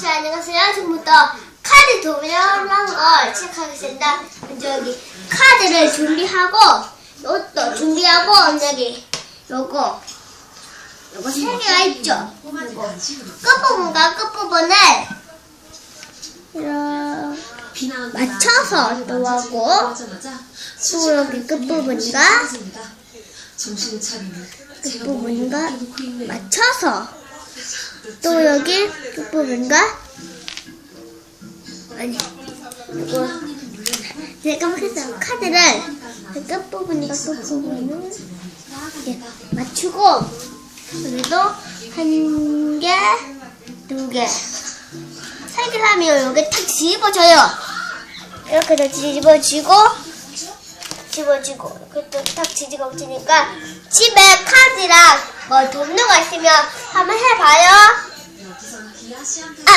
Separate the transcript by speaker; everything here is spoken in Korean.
Speaker 1: 자, 안녕하세요. 지금부터 카드 도면한 걸 시작하겠습니다. 먼저 여기 카드를 준비하고, 이것도 준비하고, 여기 요거, 요거 세 개가 있죠?
Speaker 2: 간식으로
Speaker 1: 끝부분과 끝부분을 이렇게 맞춰서 또 하고, 또 여기 끝부분과 끝부분과 맞춰서 또 여기 끝부분과 아니 이거 제가 깜빡했어요 카드를 그 끝부분과 끝부분을 이렇게 맞추고 그래도 한 개, 두 개, 세 개 하면 여기 탁 뒤집어져요. 이렇게 다 뒤집어지고 집어지고. 그것도 탁 뒤집어지니까 집에 카드랑 뭐 돈누가 있으면 한번 해봐요. 아